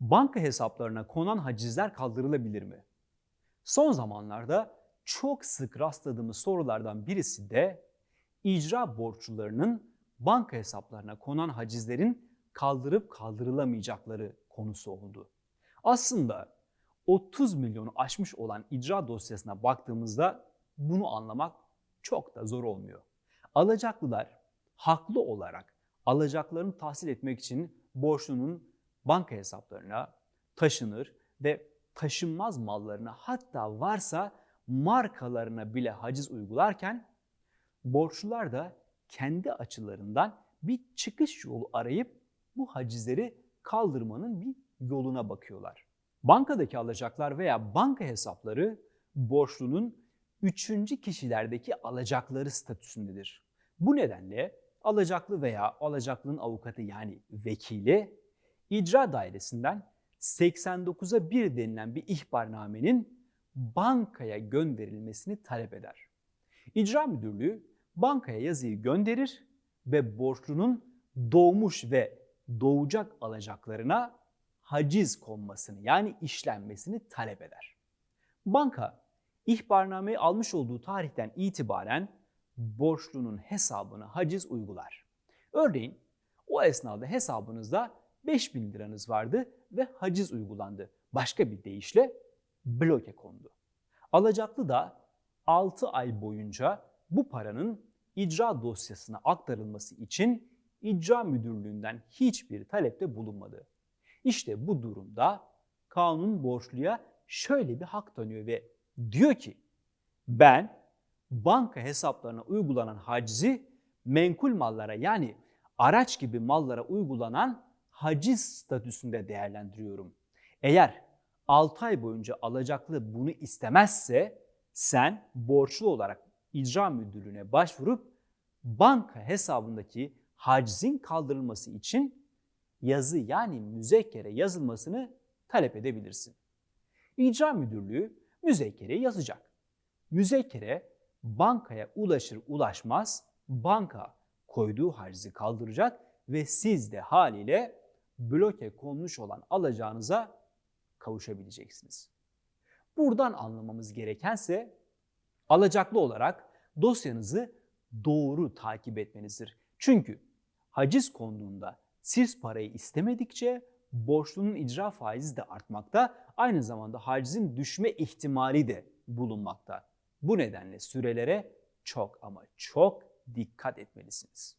Banka hesaplarına konan hacizler kaldırılabilir mi? Son zamanlarda çok sık rastladığımız sorulardan birisi de icra borçlularının banka hesaplarına konan hacizlerin kaldırıp kaldırılamayacakları konusu oldu. Aslında 30 milyonu aşmış olan icra dosyasına baktığımızda bunu anlamak çok da zor olmuyor. Alacaklılar haklı olarak alacaklarını tahsil etmek için borçlunun banka hesaplarına taşınır ve taşınmaz mallarına hatta varsa markalarına bile haciz uygularken borçlular da kendi açılarından bir çıkış yolu arayıp bu hacizleri kaldırmanın bir yoluna bakıyorlar. Bankadaki alacaklar veya banka hesapları borçlunun üçüncü kişilerdeki alacakları statüsündedir. Bu nedenle alacaklı veya alacaklının avukatı yani vekili icra dairesinden 89'a 1 denilen bir ihbarnamenin bankaya gönderilmesini talep eder. İcra müdürlüğü bankaya yazıyı gönderir ve borçlunun doğmuş ve doğacak alacaklarına haciz konmasını yani işlenmesini talep eder. Banka ihbarnameyi almış olduğu tarihten itibaren borçlunun hesabına haciz uygular. Örneğin o esnada hesabınızda 5000 liranız vardı ve haciz uygulandı. Başka bir deyişle bloke kondu. Alacaklı da 6 ay boyunca bu paranın icra dosyasına aktarılması için icra müdürlüğünden hiçbir talepte bulunmadı. İşte bu durumda kanun borçluya şöyle bir hak tanıyor ve diyor ki ben banka hesaplarına uygulanan hacizi menkul mallara yani araç gibi mallara uygulanan haciz statüsünde değerlendiriyorum. Eğer 6 ay boyunca alacaklı bunu istemezse sen borçlu olarak icra müdürlüğüne başvurup banka hesabındaki hacizin kaldırılması için yazı yani müzekkere yazılmasını talep edebilirsin. İcra müdürlüğü müzekkere yazacak. Müzekkere bankaya ulaşır ulaşmaz banka koyduğu hacizi kaldıracak ve siz de haliyle bloke konmuş olan alacağınıza kavuşabileceksiniz. Buradan anlamamız gerekense alacaklı olarak dosyanızı doğru takip etmenizdir. Çünkü haciz konduğunda siz parayı istemedikçe borçlunun icra faizi de artmakta, aynı zamanda hacizin düşme ihtimali de bulunmakta. Bu nedenle sürelere çok ama çok dikkat etmelisiniz.